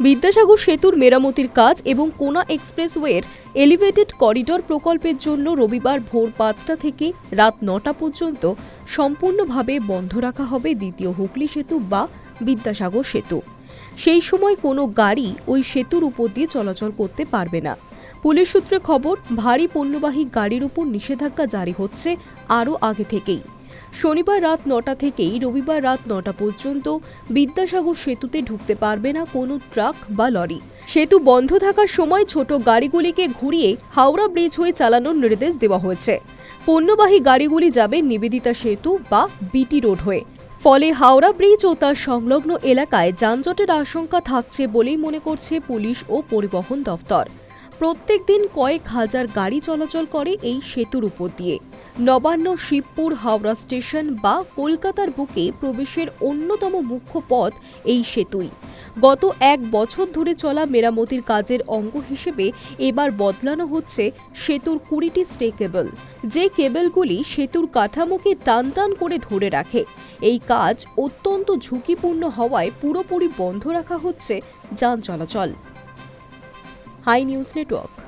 বিদ্যাসাগর সেতুর মেরামতির কাজ এবং কোনা এক্সপ্রেসওয়ের এলিভেটেড করিডর প্রকল্পের জন্য রবিবার ভোর পাঁচটা থেকে রাত নটা পর্যন্ত সম্পূর্ণভাবে বন্ধ রাখা হবে দ্বিতীয় হুগলি সেতু বা বিদ্যাসাগর সেতু। সেই সময় কোনো গাড়ি ওই সেতুর উপর দিয়ে চলাচল করতে পারবে না। পুলিশ সূত্রে খবর, ভারী পণ্যবাহী গাড়ির উপর নিষেধাজ্ঞা জারি হচ্ছে আরও আগে থেকেই। শনিবার রাত নটা থেকেই রবিবার রাত নটা পর্যন্ত বিদ্যাসাগর সেতুতে ঢুকতে পারবে না কোনো ট্রাক বা লরি। সেতু বন্ধ থাকার সময় ছোট গাড়িগুলিকে ঘুরিয়ে হাওড়া ব্রিজ হয়ে চালানোর নির্দেশ দেওয়া হয়েছে। পণ্যবাহী গাড়িগুলি যাবে নিবেদিতা সেতু বা বিটি রোড হয়ে। ফলে হাওড়া ব্রিজ ও তার সংলগ্ন এলাকায় যানজটের আশঙ্কা থাকছে বলেই মনে করছে পুলিশ ও পরিবহন দফতর প্রত্যেক দিন কয়েক হাজার গাড়ি চলাচল করে এই সেতুর উপর দিয়ে। নবান্ন শিবপুর হাওড়া স্টেশন বা কলকাতার বুকে প্রবেশের অন্যতম মুখ্য পথ এই সেতুই। গত এক বছর ধরে চলা মেরামতির কাজের অঙ্গ হিসেবে এবার বদলানো হচ্ছে সেতুর কুড়িটি স্টে কেবল। যে কেবলগুলি সেতুর কাঠামোকে টান টান করে ধরে রাখে। এই কাজ অত্যন্ত ঝুঁকিপূর্ণ হওয়ায় পুরোপুরি বন্ধ রাখা হচ্ছে যান চলাচল। High news network